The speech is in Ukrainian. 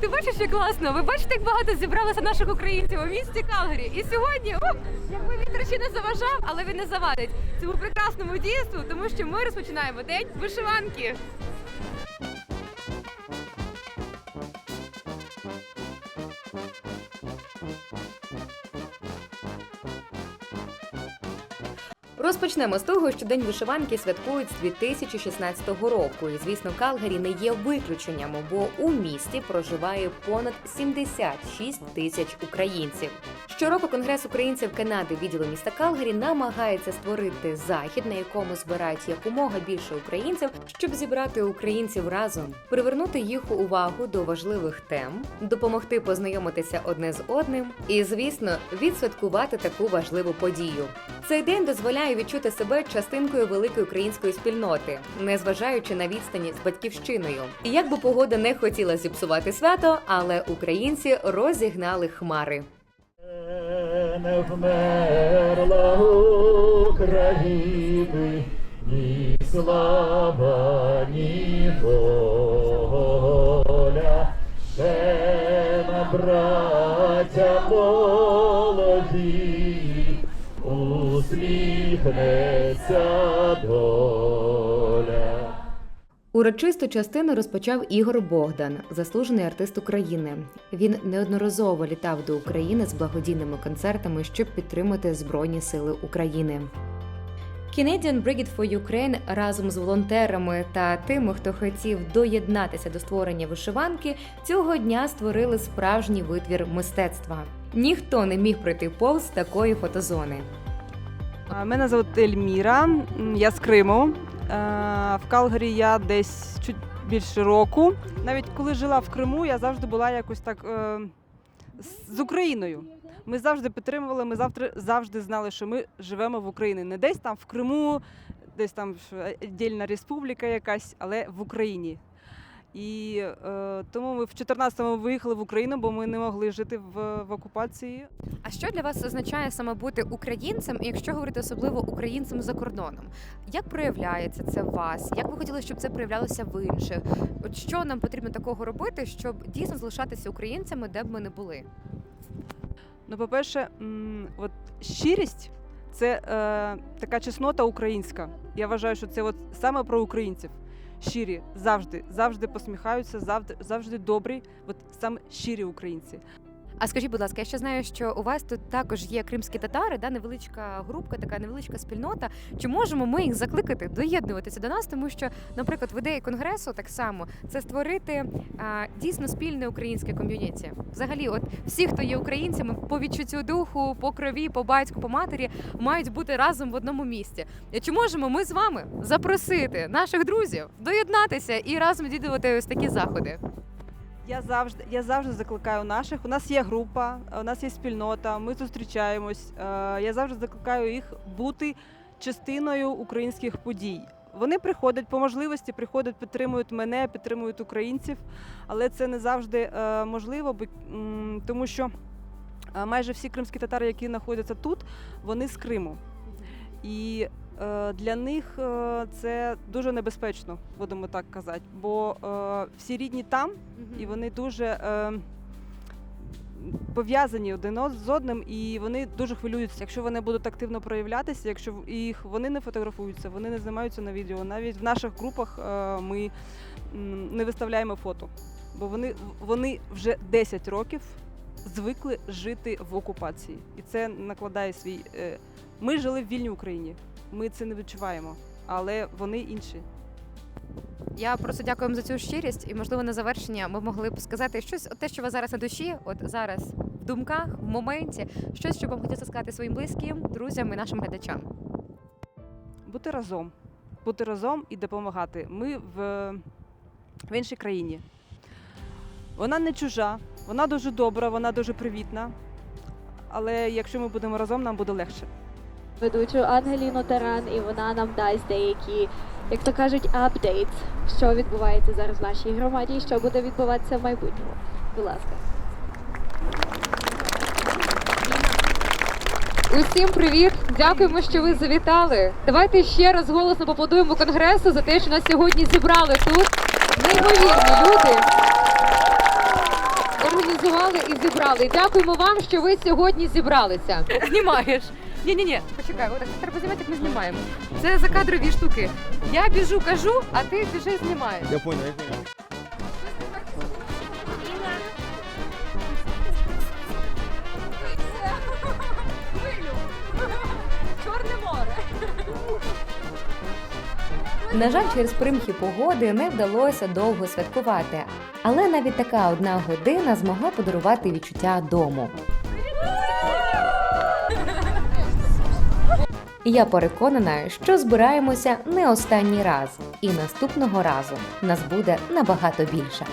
Ти бачиш, як класно? Ви бачите, як багато зібралося наших українців у місті Калгарі. І сьогодні, оп, якби вітер ще не заважав, але він не завадить цьому прекрасному дійству, тому що ми розпочинаємо день вишиванки. Розпочнемо з того, що День вишиванки святкують з 2016 року. І звісно, Калгарі не є виключенням, бо у місті проживає понад 76 тисяч українців. Щороку Конгрес українців Канади відділу міста Калгарі намагається створити захід, на якому збирають якомога більше українців, щоб зібрати українців разом, привернути їх увагу до важливих тем, допомогти познайомитися одне з одним і, звісно, відсвяткувати таку важливу подію. Цей день дозволяє відчути себе частинкою великої української спільноти, незважаючи на відстані з батьківщиною. Як би погода не хотіла зіпсувати свято, але українці розігнали хмари. Не вмерла України ні слава, ні воля, ще на браття молоді, усміхнеться доля. Урочисту частину розпочав Ігор Богдан, заслужений артист України. Він неодноразово літав до України з благодійними концертами, щоб підтримати Збройні Сили України. Canadian Brigade for Ukraine разом з волонтерами та тими, хто хотів доєднатися до створення вишиванки, цього дня створили справжній витвір мистецтва. Ніхто не міг пройти повз такої фотозони. Мене звати Ельміра, я з Криму. Е, В Калгарі я десь чуть більше року. Навіть коли жила в Криму, я завжди була якось так е, з- Україною. Ми завжди підтримували, ми завжди, завжди знали, що ми живемо в Україні. Не десь там в Криму, десь там дільна республіка якась, але в Україні. І е, тому ми в 14-му виїхали в Україну, бо ми не могли жити в, в окупації. А що для вас означає саме бути українцем, і якщо говорити особливо українцем за кордоном? Як проявляється це в вас? Як ви хотіли, щоб це проявлялося в інших? От що нам потрібно такого робити, щоб дійсно залишатися українцями, де б ми не були? Ну, по-перше, от щирість це е, така чеснота українська. Я вважаю, що це от саме про українців. Щирі завжди, завжди посміхаються, завжди, завжди добрі. От саме щирі українці. А скажіть, будь ласка, я ще знаю, що у вас тут також є кримські татари, да, невеличка групка, така невеличка спільнота. Чи можемо ми їх закликати доєднуватися до нас? Тому що, наприклад, в ідеї конгресу так само це створити а, дійсно спільне українське ком'юніті. Взагалі, от всі, хто є українцями, по відчуттю духу, по крові, по батьку, по матері, мають бути разом в одному місці. Чи можемо ми з вами запросити наших друзів доєднатися і разом відвідувати ось такі заходи? Я завжди, я завжди закликаю наших. У нас є група, у нас є спільнота, ми зустрічаємось. Е, Я завжди закликаю їх бути частиною українських подій. Вони приходять по можливості, приходять, підтримують мене, підтримують українців, але це не завжди е, можливо, тому що е, майже всі кримські татари, які знаходяться тут, вони з Криму. І е, для них е, це дуже небезпечно, будемо так казати, бо е, всі рідні там, і вони дуже е, пов'язані один з одним, і вони дуже хвилюються. Якщо вони будуть активно проявлятися, якщо їх вони не фотографуються, вони не знімаються на відео. Навіть в наших групах е, ми не виставляємо фото, бо вони, вони вже 10 років звикли жити в окупації, і це накладає свій. Е, ми жили в вільній Україні. Ми це не відчуваємо, але вони інші. Я просто дякую вам за цю щирість, і можливо на завершення ми могли б сказати щось, от те, що у вас зараз на душі, от зараз в думках, в моменті, щось, що вам хотілося сказати своїм близьким, друзям і нашим глядачам. бути разом, бути разом і допомагати. Ми в, в іншій країні. Вона не чужа, вона дуже добра, вона дуже привітна. Але якщо ми будемо разом, нам буде легше. Ведучу Ангеліну Таран, і вона нам дасть деякі, як то кажуть, апдейт, що відбувається зараз в нашій громаді і що буде відбуватися в майбутньому. Будь ласка. Усім привіт! Дякуємо, що ви завітали. Давайте ще раз голосно поплодуємо конгресу за те, що нас сьогодні зібрали тут. Неймовірні люди, організували і зібрали. Дякуємо вам, що ви сьогодні зібралися. Знімаєш. Ні, ні, ні, почекай, отак треба знімати, як ми знімаємо. Це закадрові штуки. Я біжу, кажу, а ти біжи знімаєш. Я понял, я понял. На жаль, через примхи погоди не вдалося довго святкувати, але навіть така одна година змогла подарувати відчуття дому. Я переконана, що збираємося не останній раз, і наступного разу нас буде набагато більше.